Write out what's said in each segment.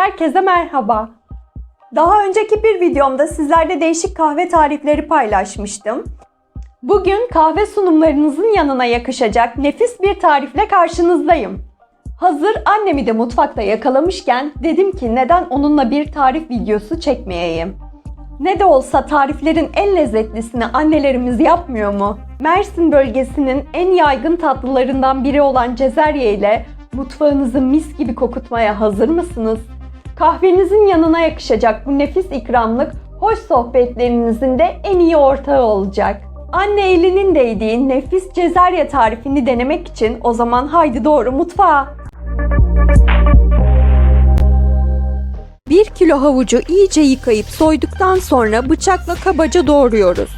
Herkese merhaba. Daha önceki bir videomda sizlerle değişik kahve tarifleri paylaşmıştım. Bugün kahve sunumlarınızın yanına yakışacak nefis bir tarifle karşınızdayım. Hazır annemi de mutfakta yakalamışken dedim ki neden onunla bir tarif videosu çekmeyeyim. Ne de olsa tariflerin en lezzetlisini annelerimiz yapmıyor mu? Mersin bölgesinin en yaygın tatlılarından biri olan cezerye ile mutfağınızı mis gibi kokutmaya hazır mısınız? Kahvenizin yanına yakışacak bu nefis ikramlık hoş sohbetlerinizin de en iyi ortağı olacak. Anne elinin değdiği nefis cezerye tarifini denemek için o zaman haydi doğru mutfağa. 1 kilo havucu iyice yıkayıp soyduktan sonra bıçakla kabaca doğruyoruz.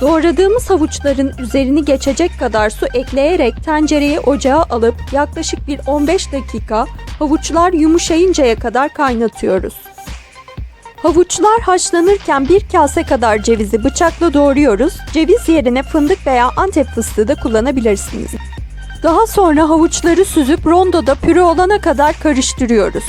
Doğradığımız havuçların üzerini geçecek kadar su ekleyerek tencereyi ocağa alıp yaklaşık bir 15 dakika havuçlar yumuşayıncaya kadar kaynatıyoruz. Havuçlar haşlanırken bir kase kadar cevizi bıçakla doğruyoruz. Ceviz yerine fındık veya antep fıstığı da kullanabilirsiniz. Daha sonra havuçları süzüp rondoda püre olana kadar karıştırıyoruz.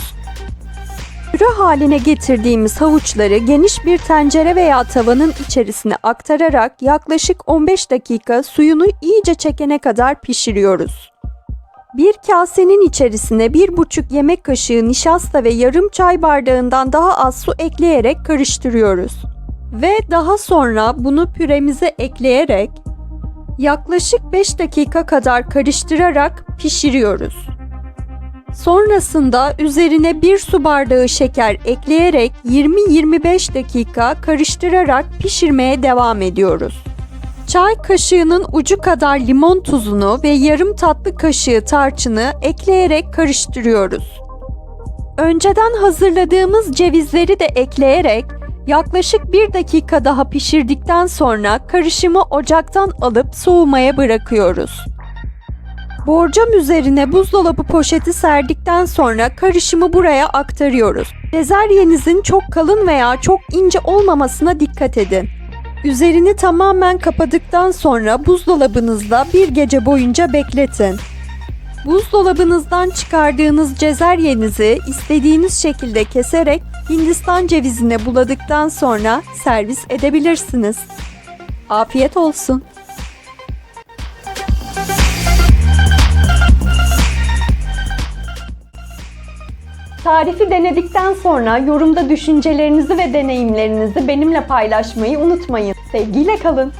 Püre haline getirdiğimiz havuçları geniş bir tencere veya tavanın içerisine aktararak yaklaşık 15 dakika suyunu iyice çekene kadar pişiriyoruz. Bir kasenin içerisine 1,5 yemek kaşığı nişasta ve yarım çay bardağından daha az su ekleyerek karıştırıyoruz. Ve daha sonra bunu püremize ekleyerek yaklaşık 5 dakika kadar karıştırarak pişiriyoruz. Sonrasında üzerine bir su bardağı şeker ekleyerek 20-25 dakika karıştırarak pişirmeye devam ediyoruz. Çay kaşığının ucu kadar limon tuzunu ve yarım tatlı kaşığı tarçını ekleyerek karıştırıyoruz. Önceden hazırladığımız cevizleri de ekleyerek yaklaşık 1 dakika daha pişirdikten sonra karışımı ocaktan alıp soğumaya bırakıyoruz. Borcam üzerine buzdolabı poşeti serdikten sonra karışımı buraya aktarıyoruz. Bezeryenizin çok kalın veya çok ince olmamasına dikkat edin. Üzerini tamamen kapadıktan sonra buzdolabınızda bir gece boyunca bekletin. Buzdolabınızdan çıkardığınız cezeryenizi istediğiniz şekilde keserek Hindistan cevizine buladıktan sonra servis edebilirsiniz. Afiyet olsun. Tarifi denedikten sonra yorumda düşüncelerinizi ve deneyimlerinizi benimle paylaşmayı unutmayın. Sevgiyle kalın.